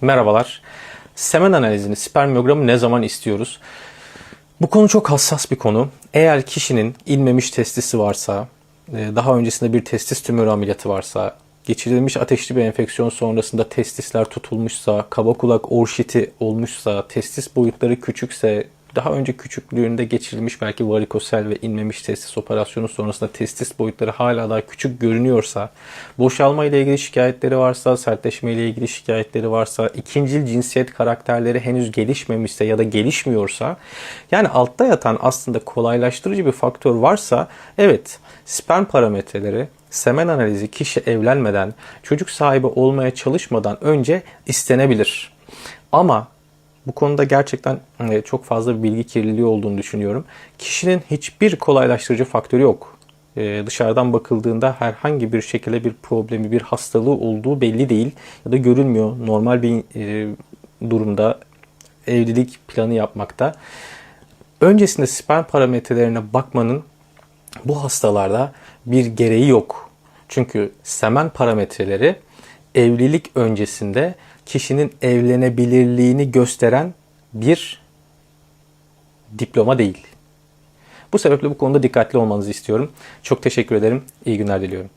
Merhabalar. Semen analizini, spermiyogramı ne zaman istiyoruz? Bu konu çok hassas bir konu. Eğer kişinin inmemiş testisi varsa, e, daha öncesinde bir testis tümörü ameliyatı varsa, geçirilmiş ateşli bir enfeksiyon sonrasında testisler tutulmuşsa, kaba kulak orşiti olmuşsa, testis boyutları küçükse, daha önce küçüklüğünde geçirilmiş belki varikosel ve inmemiş testis operasyonu sonrasında testis boyutları hala daha küçük görünüyorsa, boşalma ile ilgili şikayetleri varsa, sertleşme ile ilgili şikayetleri varsa, ikincil cinsiyet karakterleri henüz gelişmemişse ya da gelişmiyorsa, yani altta yatan aslında kolaylaştırıcı bir faktör varsa, evet sperm parametreleri semen analizi kişi evlenmeden, çocuk sahibi olmaya çalışmadan önce istenebilir. Ama bu konuda gerçekten e, çok fazla bilgi kirliliği olduğunu düşünüyorum. Kişinin hiçbir kolaylaştırıcı faktörü yok. E, Dışarıdan bakıldığında herhangi bir şekilde bir problemi, bir hastalığı olduğu belli değil ya da görülmüyor. Normal bir e, durumda evlilik planı yapmakta. Öncesinde sperm parametrelerine bakmanın bu hastalarda bir gereği yok. Çünkü semen parametreleri evlilik öncesinde kişinin evlenebilirliğini gösteren bir diploma değil. Bu sebeple bu konuda dikkatli olmanızı istiyorum. Çok teşekkür ederim. İyi günler diliyorum.